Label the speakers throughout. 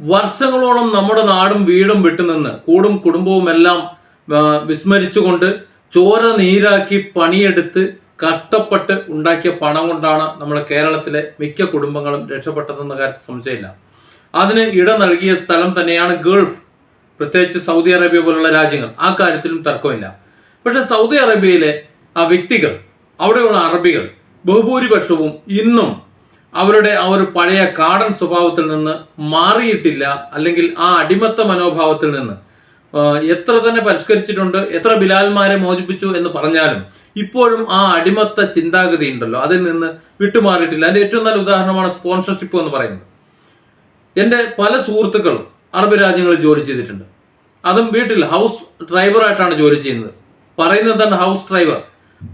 Speaker 1: വർഷങ്ങളോളം നമ്മുടെ നാടും വീടും വിട്ടുനിന്ന് കൂടും കുടുംബവും എല്ലാം വിസ്മരിച്ചുകൊണ്ട് ചോര നീരാക്കി പണിയെടുത്ത് കഷ്ടപ്പെട്ട് ഉണ്ടാക്കിയ പണം കൊണ്ടാണ് നമ്മുടെ കേരളത്തിലെ മിക്ക കുടുംബങ്ങളും രക്ഷപ്പെട്ടതെന്ന കാര്യത്തിൽ സംശയമില്ല. അതിന് ഇട നൽകിയ സ്ഥലം തന്നെയാണ് ഗൾഫ് പ്രത്യേകിച്ച് സൗദി അറേബ്യ പോലുള്ള രാജ്യങ്ങൾ. ആ കാര്യത്തിലും തർക്കമില്ല. പക്ഷേ സൗദി അറേബ്യയിലെ ആ വ്യക്തികൾ അവിടെയുള്ള അറബികൾ ബഹുഭൂരിപക്ഷവും ഇന്നും അവരുടെ ആ ഒരു പഴയ കാടൻ സ്വഭാവത്തിൽ നിന്ന് മാറിയിട്ടില്ല അല്ലെങ്കിൽ ആ അടിമത്ത മനോഭാവത്തിൽ നിന്ന്. എത്ര തന്നെ പരിഷ്കരിച്ചിട്ടുണ്ട് എത്ര ബിലാൽമാരെ മോചിപ്പിച്ചു എന്ന് പറഞ്ഞാലും ഇപ്പോഴും ആ അടിമത്ത ചിന്താഗതി ഉണ്ടല്ലോ അതിൽ നിന്ന് വിട്ടുമാറിയിട്ടില്ല. അതിന്റെ ഏറ്റവും നല്ല ഉദാഹരണമാണ് സ്പോൺസർഷിപ്പ് എന്ന് പറയുന്നത്. എന്റെ പല സുഹൃത്തുക്കളും അറബ് രാജ്യങ്ങളിൽ ജോലി ചെയ്തിട്ടുണ്ട്. അതും വീട്ടിൽ ഹൗസ് ഡ്രൈവറായിട്ടാണ് ജോലി ചെയ്യുന്നത്. പറയുന്നത് തന്നെ ഹൗസ് ഡ്രൈവർ?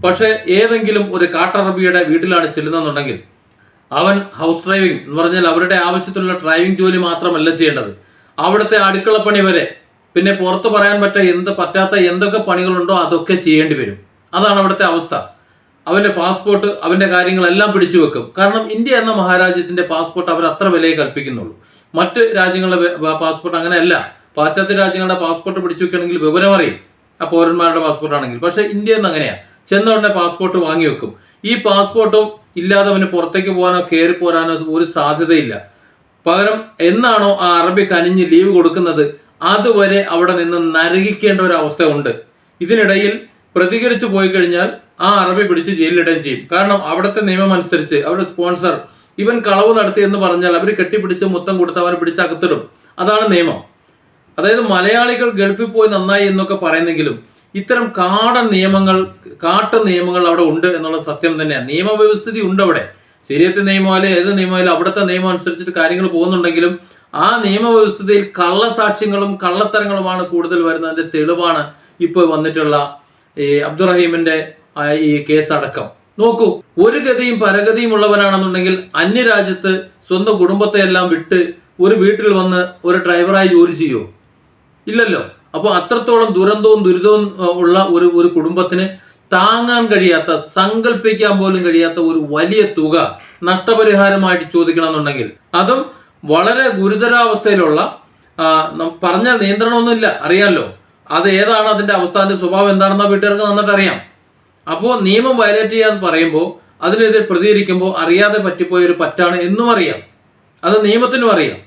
Speaker 1: പക്ഷേ ഏതെങ്കിലും ഒരു കാട്ടറബിയുടെ വീട്ടിലാണ് ചെല്ലുന്നതെന്നുണ്ടെങ്കിൽ അവൻ ഹൗസ് ഡ്രൈവിംഗ് എന്ന് പറഞ്ഞാൽ അവരുടെ ആവശ്യത്തിലുള്ള ഡ്രൈവിംഗ് ജോലി മാത്രമല്ല ചെയ്യേണ്ടത്. അവിടുത്തെ അടുക്കളപ്പണി വരെ പിന്നെ പുറത്ത് പറയാൻ പറ്റ എന്ത് പറ്റാത്ത എന്തൊക്കെ പണികളുണ്ടോ അതൊക്കെ ചെയ്യേണ്ടി വരും. അതാണ് അവിടുത്തെ അവസ്ഥ. അവന്റെ പാസ്പോർട്ട് അവന്റെ കാര്യങ്ങളെല്ലാം പിടിച്ചു വെക്കും. കാരണം ഇന്ത്യ എന്ന മഹാരാജ്യത്തിന്റെ പാസ്പോർട്ട് അവർ അത്ര വിലയെ കൽപ്പിക്കുന്നുള്ളൂ. മറ്റ് രാജ്യങ്ങളുടെ പാസ്പോർട്ട് അങ്ങനെയല്ല. പാശ്ചാത്യ രാജ്യങ്ങളുടെ പാസ്പോർട്ട് പിടിച്ചു വെക്കണമെങ്കിൽ വിവരം അറിയും. ആ പൗരന്മാരുടെ പാസ്പോർട്ട് ആണെങ്കിൽ. പക്ഷെ ഇന്ത്യ എന്ന് അങ്ങനെയാ. ചെന്ന ഉടനെ പാസ്പോർട്ട് വാങ്ങി വെക്കും. ഈ പാസ്പോർട്ടും ഇല്ലാതെ അവന് പുറത്തേക്ക് പോകാനോ കയറി പോരാനോ ഒരു സാധ്യതയില്ല. പകരം എന്നാണോ ആ അറബി കനിഞ്ഞ് ലീവ് കൊടുക്കുന്നത്? അതുവരെ അവിടെ നിന്ന് നരകിക്കേണ്ട ഒരു അവസ്ഥ ഉണ്ട്. ഇതിനിടയിൽ പ്രതികരിച്ചു പോയി കഴിഞ്ഞാൽ ആ അറബി പിടിച്ച് ജയിലിലിടുകയും ചെയ്യും. കാരണം അവിടുത്തെ നിയമം അനുസരിച്ച് അവരുടെ സ്പോൺസർ ഇവൻ കളവ് നടത്തി എന്ന് പറഞ്ഞാൽ അവർ കെട്ടിപ്പിടിച്ച് മുത്തം കൊടുത്ത് അവനെ പിടിച്ച് അകത്തിടും. അതാണ് നിയമം. അതായത് മലയാളികൾ ഗൾഫിൽ പോയി നന്നായി എന്നൊക്കെ പറയുന്നെങ്കിലും ഇത്തരം കാടൻ നിയമങ്ങൾ കാട്ട നിയമങ്ങൾ അവിടെ ഉണ്ട് എന്നുള്ള സത്യം തന്നെയാണ് നിയമവ്യവസ്ഥിതി ഉണ്ട് അവിടെ. ശരിയത്തെ നിയമമായാലും ഏത് നിയമമായാലും അവിടുത്തെ നിയമം അനുസരിച്ചിട്ട് കാര്യങ്ങൾ പോകുന്നുണ്ടെങ്കിലും ആ നിയമവ്യവസ്ഥിതിയിൽ കള്ളസാക്ഷ്യങ്ങളും കള്ളത്തരങ്ങളുമാണ് കൂടുതൽ വരുന്നതിന്റെ തെളിവാണ് ഇപ്പോൾ വന്നിട്ടുള്ള ഈ അബ്ദുറഹീമിന്റെ ഈ കേസടക്കം. നോക്കൂ ഒരു ഗതിയും പരഗതിയും ഉള്ളവനാണെന്നുണ്ടെങ്കിൽ അന്യരാജ്യത്ത് സ്വന്തം കുടുംബത്തെ എല്ലാം വിട്ട് ഒരു വീട്ടിൽ വന്ന് ഒരു ഡ്രൈവറായി ജോലി ചെയ്യുമോ ഇല്ലല്ലോ. അപ്പോൾ അത്രത്തോളം ദുരന്തവും ദുരിതവും ഉള്ള ഒരു ഒരു കുടുംബത്തിന് താങ്ങാൻ കഴിയാത്ത സങ്കല്പിക്കാൻ പോലും കഴിയാത്ത ഒരു വലിയ തുക നഷ്ടപരിഹാരമായിട്ട് ചോദിക്കണമെന്നുണ്ടെങ്കിൽ അതും വളരെ ഗുരുതരാവസ്ഥയിലുള്ള പറഞ്ഞ നിയന്ത്രണമൊന്നുമില്ല അറിയാമല്ലോ അത് ഏതാണ് അതിന്റെ അവസ്ഥ സ്വഭാവം എന്താണെന്ന് വീട്ടുകാർക്ക് നന്നായിട്ട് അറിയാം. അപ്പോൾ നിയമം വയലേറ്റ് ചെയ്യാന്ന് പറയുമ്പോൾ അതിനെതിരെ പ്രതികരിക്കുമ്പോൾ അറിയാതെ പറ്റിപ്പോയ ഒരു പറ്റാണ് എന്നും അറിയാം. അത് നിയമത്തിനും അറിയാം.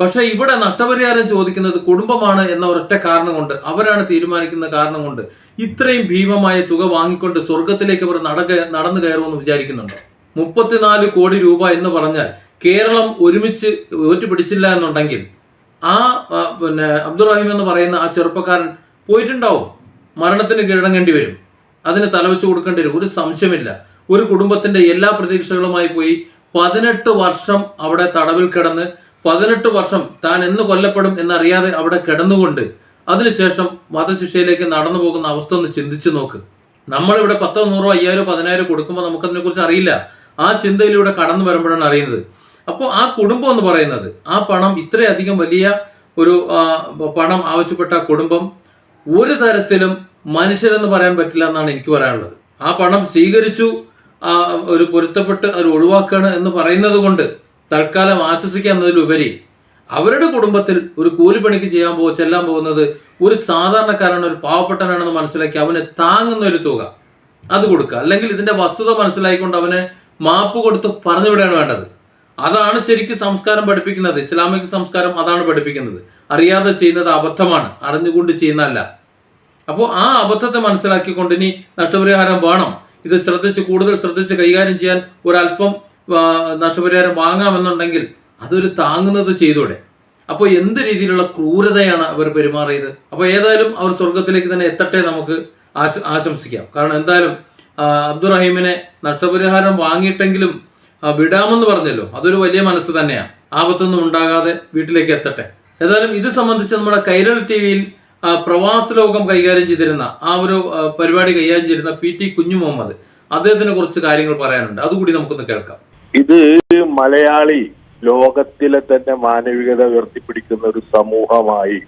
Speaker 1: പക്ഷെ ഇവിടെ നഷ്ടപരിഹാരം ചോദിക്കുന്നത് കുടുംബമാണ് എന്ന ഒരൊറ്റ കാരണം കൊണ്ട് അവരാണ് തീരുമാനിക്കുന്ന കാരണം കൊണ്ട് ഇത്രയും ഭീമമായ തുക വാങ്ങിക്കൊണ്ട് സ്വർഗത്തിലേക്ക് അവർ നടക നടന്നു കയറുമെന്ന് വിചാരിക്കുന്നുണ്ട്? മുപ്പത്തിനാല് കോടി രൂപ എന്ന് പറഞ്ഞാൽ കേരളം ഒരുമിച്ച് ഏറ്റുപിടിച്ചില്ല എന്നുണ്ടെങ്കിൽ ആ, പിന്നെ അബ്ദുറഹീം എന്ന് പറയുന്ന ആ ചെറുപ്പക്കാരൻ പോയിട്ടുണ്ടാവും. മരണത്തിന് കീഴടങ്ങേണ്ടി വരും. അതിന് തലവെച്ച് കൊടുക്കേണ്ടി വരും. ഒരു സംശയമില്ല. ഒരു കുടുംബത്തിന്റെ എല്ലാ പ്രതീക്ഷകളുമായി പോയി പതിനെട്ട് വർഷം അവിടെ തടവിൽ കിടന്ന് പതിനെട്ട് വർഷം താൻ എന്ന് കൊല്ലപ്പെടും എന്നറിയാതെ അവിടെ കിടന്നുകൊണ്ട് അതിനുശേഷം വധശിക്ഷയിലേക്ക് നടന്നു പോകുന്ന അവസ്ഥ ഒന്ന് ചിന്തിച്ചു നോക്ക്. നമ്മളിവിടെ പത്തോ നൂറോ അയ്യായിരോ പതിനായിരോ കൊടുക്കുമ്പോൾ നമുക്കതിനെ കുറിച്ച് അറിയില്ല. ആ ചിന്തയിലൂടെ കടന്നു വരുമ്പോഴാണ് അറിയുന്നത്. അപ്പോൾ ആ കുടുംബം എന്ന് പറയുന്നത് ആ പണം ഇത്രയധികം വലിയ ഒരു പണം ആവശ്യപ്പെട്ട കുടുംബം ഒരു തരത്തിലും മനുഷ്യരെന്ന് പറയാൻ പറ്റില്ല എന്നാണ് എനിക്ക് പറയാനുള്ളത്. ആ പണം സ്വീകരിച്ചു ഒരു പൊരുത്തപ്പെട്ട് അത് ഒഴിവാക്കുകയാണ് എന്ന് പറയുന്നത് കൊണ്ട് തൽക്കാലം ആശ്വസിക്കുക എന്നതിലുപരി അവരുടെ കുടുംബത്തിൽ ഒരു കൂലിപ്പണിക്ക് ചെയ്യാൻ പോ ചെല്ലാൻ പോകുന്നത് ഒരു സാധാരണക്കാരനാണ് ഒരു പാവപ്പെട്ടവനാണെന്ന് മനസ്സിലാക്കി അവന് താങ്ങുന്ന ഒരു തുക അത് കൊടുക്കുക. അല്ലെങ്കിൽ ഇതിന്റെ വസ്തുത മനസ്സിലാക്കിക്കൊണ്ട് അവന് മാപ്പ് കൊടുത്ത് പറഞ്ഞു വിടുകയാണ് വേണ്ടത്. അതാണ് ശരിക്കും സംസ്കാരം പഠിപ്പിക്കുന്നത്. ഇസ്ലാമിക് സംസ്കാരം അതാണ് പഠിപ്പിക്കുന്നത്. അറിയാതെ ചെയ്യുന്നത് അബദ്ധമാണ്. അറിഞ്ഞുകൊണ്ട് ചെയ്യുന്നതല്ല. അപ്പോൾ ആ അബദ്ധത്തെ മനസ്സിലാക്കിക്കൊണ്ട് ഇനി നഷ്ടപരിഹാരം വേണം. ഇത് ശ്രദ്ധിച്ച് കൂടുതൽ ശ്രദ്ധിച്ച് കൈകാര്യം ചെയ്യാൻ ഒരല്പം നഷ്ടപരിഹാരം വാങ്ങാമെന്നുണ്ടെങ്കിൽ അതൊരു താങ്ങുന്നത് ചെയ്തൂടെ? അപ്പോൾ എന്ത് രീതിയിലുള്ള ക്രൂരതയാണ് അവർ പെരുമാറിയത്? അപ്പോൾ ഏതായാലും അവർ സ്വർഗത്തിലേക്ക് തന്നെ എത്തട്ടെ നമുക്ക് ആശ ആശംസിക്കാം. കാരണം എന്തായാലും അബ്ദുറഹീമിനെ നഷ്ടപരിഹാരം വാങ്ങിയിട്ടെങ്കിലും വിടാമെന്ന് പറഞ്ഞല്ലോ. അതൊരു വലിയ മനസ്സ് തന്നെയാണ് ആപത്തൊന്നും ഉണ്ടാകാതെ വീട്ടിലേക്ക് എത്തട്ടെ. ഏതായാലും ഇത് സംബന്ധിച്ച് നമ്മുടെ കൈരൾ ടി വിയിൽ പ്രവാസ ലോകം കൈകാര്യം ചെയ്തിരുന്ന ആ ഒരു പരിപാടി കൈകാര്യം ചെയ്തിരുന്ന പി ടി കുഞ്ഞു മുഹമ്മദ് അദ്ദേഹത്തിനെ കുറച്ച് കാര്യങ്ങൾ പറയാനുണ്ട്. അതുകൂടി നമുക്കൊന്ന് കേൾക്കാം.
Speaker 2: ഇത് മലയാളി ലോകത്തിലെ തന്നെ മാനവികത ഉയർത്തിപ്പിടിക്കുന്ന ഒരു സമൂഹമായി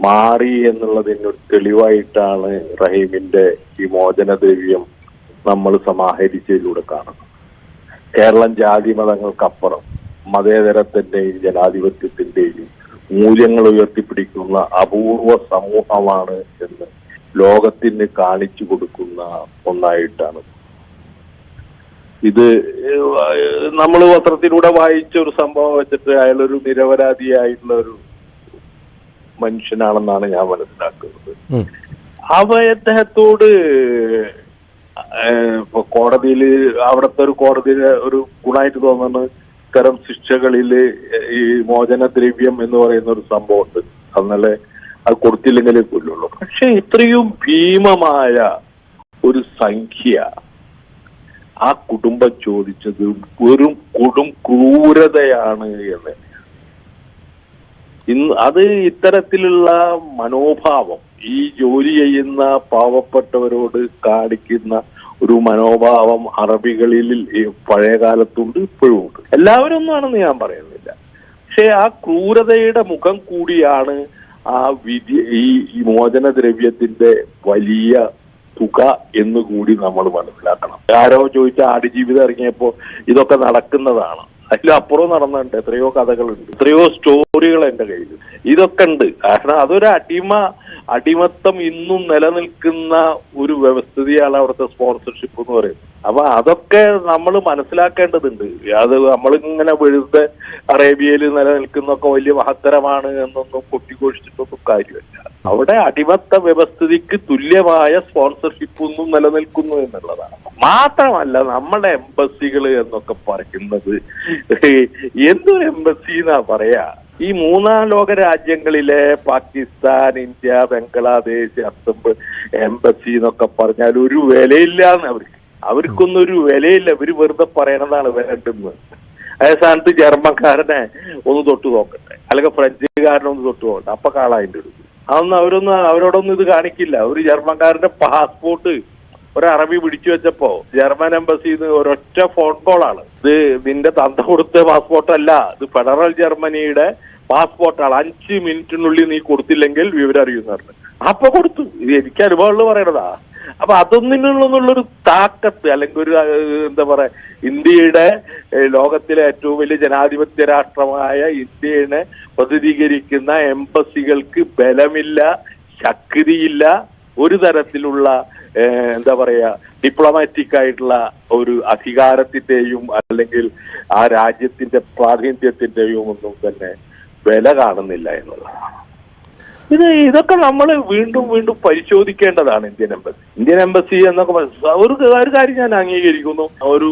Speaker 2: മാറി എന്നുള്ളതിന് ഒരു തെളിവായിട്ടാണ് റഹീമിന്റെ ഈ മോചനദ്രവ്യം നമ്മൾ സമാഹരിച്ചതിലൂടെ കാണുന്നത്. കേരളം ജാതി മതങ്ങൾക്കപ്പുറം മതേതരത്തിന്റെയും ജനാധിപത്യത്തിന്റെയും മൂല്യങ്ങൾ ഉയർത്തിപ്പിടിക്കുന്ന അപൂർവ സമൂഹമാണ് എന്ന് ലോകത്തിന് കാണിച്ചു കൊടുക്കുന്ന ഒന്നായിട്ടാണ് ഇത് നമ്മൾ പത്രത്തിലൂടെ വായിച്ച ഒരു സംഭവം വെച്ചിട്ട് അയാളൊരു നിരപരാധിയായിട്ടുള്ള ഒരു മനുഷ്യനാണെന്നാണ് ഞാൻ മനസ്സിലാക്കുന്നത്. അവ അദ്ദേഹത്തോട് ഇപ്പൊ കോടതിയിൽ അവിടുത്തെ ഒരു കോടതിയിലെ ഒരു ഗുണമായിട്ട് തോന്നുന്നത് ഇത്തരം ശിക്ഷകളിൽ ഈ മോചനദ്രവ്യം എന്ന് പറയുന്ന ഒരു സംഭവം ഉണ്ട് അന്നലെ അത് കൊടുത്തില്ലെങ്കിലേ കൊല്ലുള്ളൂ. പക്ഷെ ഇത്രയും ഭീമമായ ഒരു സംഖ്യ ആ കുടുംബം ചോദിച്ചത് വെറും കൊടും ക്രൂരതയാണ് എന്ന്. ഇന്ന് അത് ഇത്തരത്തിലുള്ള മനോഭാവം ഈ ജോലി ചെയ്യുന്ന പാവപ്പെട്ടവരോട് കാണിക്കുന്ന ഒരു മനോഭാവം അറബികളിൽ പഴയ കാലത്തുണ്ട് ഇപ്പോഴും ഉണ്ട്. എല്ലാവരും ഒന്നാണെന്ന് ഞാൻ പറയുന്നില്ല. പക്ഷെ ആ ക്രൂരതയുടെ മുഖം കൂടിയാണ് ആ വിധി ഈ മോചനദ്രവ്യത്തിന്റെ വലിയ തുക എന്ന് കൂടി നമ്മൾ മനസ്സിലാക്കണം. ആരോ ചോദിച്ച ആടുജീവിതം ഇറങ്ങിയപ്പോ ഇതൊക്കെ നടക്കുന്നതാണ്. അതിലപ്പുറം നടന്നിട്ടുണ്ട്. എത്രയോ കഥകളുണ്ട്. എത്രയോ സ്റ്റോറികൾ എന്റെ കയ്യിൽ ഇതൊക്കെ ഉണ്ട്. കാരണം അതൊരു അടിമ അടിമത്തം ഇന്നും നിലനിൽക്കുന്ന ഒരു വ്യവസ്ഥിതിയാണ് അവിടുത്തെ സ്പോൺസർഷിപ്പ് എന്ന് പറയുന്നത്. അപ്പൊ അതൊക്കെ നമ്മൾ മനസ്സിലാക്കേണ്ടതുണ്ട്. അത് നമ്മളിങ്ങനെ വെറുതെ അറേബ്യയിൽ നിലനിൽക്കുന്നൊക്കെ വലിയ മഹത്തരമാണ് എന്നൊന്നും കൊട്ടിഘോഷിച്ചിട്ടൊന്നും കാര്യമില്ല. അവിടെ അടിമത്ത വ്യവസ്ഥിതിക്ക് തുല്യമായ സ്പോൺസർഷിപ്പ് ഒന്നും നിലനിൽക്കുന്നു എന്നുള്ളതാണ്. മാത്രമല്ല നമ്മുടെ എംബസികൾ എന്നൊക്കെ പറയുന്നത്. എന്തൊരു എംബസി എന്നാ പറയാ? ഈ മൂന്നാം ലോക രാജ്യങ്ങളിലെ പാകിസ്ഥാൻ ഇന്ത്യ ബംഗ്ലാദേശ് അസംബ് എംബസി എന്നൊക്കെ പറഞ്ഞാൽ ഒരു വിലയില്ല എന്ന് അവർക്ക് അവർക്കൊന്നും ഒരു വിലയില്ല. ഇവർ വെറുതെ പറയണതാണ് വേണ്ടെന്ന് അതേ സ്ഥാനത്ത് ജർമ്മൻകാരനെ ഒന്ന് തൊട്ട് നോക്കട്ടെ. അല്ലെങ്കിൽ ഫ്രഞ്ചുകാരനെ ഒന്ന് തൊട്ട് നോക്കട്ടെ. അപ്പൊ കാളായിട്ട് എടുക്കും അതൊന്നും അവരൊന്നും അവരോടൊന്നും ഇത് കാണിക്കില്ല. ഒരു ജർമ്മൻകാരന്റെ പാസ്പോർട്ട് ഒരു അറബി പിടിച്ചു വെച്ചപ്പോ ജർമ്മൻ എംബസിന്ന് ഒരൊറ്റ ഫോൺ കോളാണ് ഇത് നിന്റെ തന്ത കൊടുത്ത പാസ്പോർട്ട് അല്ല ഇത് ഫെഡറൽ ജർമ്മനിയുടെ പാസ്പോർട്ടാണ് അഞ്ച് മിനിറ്റിനുള്ളിൽ നീ കൊടുത്തില്ലെങ്കിൽ വിവരം അറിയുന്ന അപ്പൊ കൊടുത്തു. ഇത് എനിക്ക് അനുഭവമുള്ള പറയണതാ. അപ്പൊ അതൊന്നിനുള്ളൊരു താക്കത്ത് അല്ലെങ്കിൽ ഒരു എന്താ പറയാ ഇന്ത്യയുടെ ലോകത്തിലെ ഏറ്റവും വലിയ ജനാധിപത്യ രാഷ്ട്രമായ ഇന്ത്യനെ പ്രതിനിധീകരിക്കുന്ന എംബസികൾക്ക് ബലമില്ല ശക്തിയില്ല ഒരു തരത്തിലുള്ള എന്താ പറയാ ഡിപ്ലോമാറ്റിക് ആയിട്ടുള്ള ഒരു അധികാരത്തിന്റെയും അല്ലെങ്കിൽ ആ രാജ്യത്തിന്റെ പ്രാതിനിധ്യത്തിന്റെയും ഒന്നും തന്നെ വില കാണുന്നില്ല എന്നുള്ളതാണ്. ഇത് ഇതൊക്കെ നമ്മൾ വീണ്ടും വീണ്ടും പരിശോധിക്കേണ്ടതാണ് ഇന്ത്യൻ എംബസി. ഇന്ത്യൻ എംബസി എന്നൊക്കെ ഒരു ഒരു കാര്യം ഞാൻ അംഗീകരിക്കുന്നു. ഒരു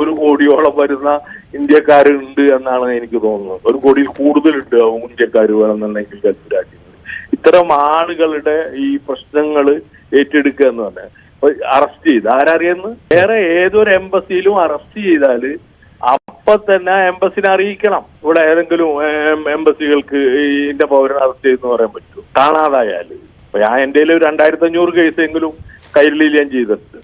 Speaker 2: ഒരു കോടിയോളം വരുന്ന ഇന്ത്യക്കാരുണ്ട് എന്നാണ് എനിക്ക് തോന്നുന്നത്. ഒരു കോടിയിൽ കൂടുതലുണ്ട് ഇന്ത്യക്കാർ വേണമെന്നുണ്ടെങ്കിൽ ഗൾഫ് രാജ്യങ്ങളിൽ. ഇത്തരം ആളുകളുടെ ഈ പ്രശ്നങ്ങൾ ഏറ്റെടുക്കുക എന്ന് പറഞ്ഞാൽ അറസ്റ്റ് ചെയ്ത്. ആരറിയുന്നു? വേറെ ഏതൊരു എംബസിയിലും അറസ്റ്റ് ചെയ്താൽ അപ്പൊ തന്നെ എംബസിനെ അറിയിക്കണം. ഇവിടെ ഏതെങ്കിലും എംബസികൾക്ക് ഇതിന്റെ പൗരൻ അറസ്റ്റ് ചെയ്തെന്ന് പറയാൻ പറ്റും കാണാതായാൽ. ഞാൻ എന്റെ ഒരു രണ്ടായിരത്തി അഞ്ഞൂറ് കേസെങ്കിലും കൈരളിയിൽ ഞാൻ ചെയ്തിട്ടുണ്ട്.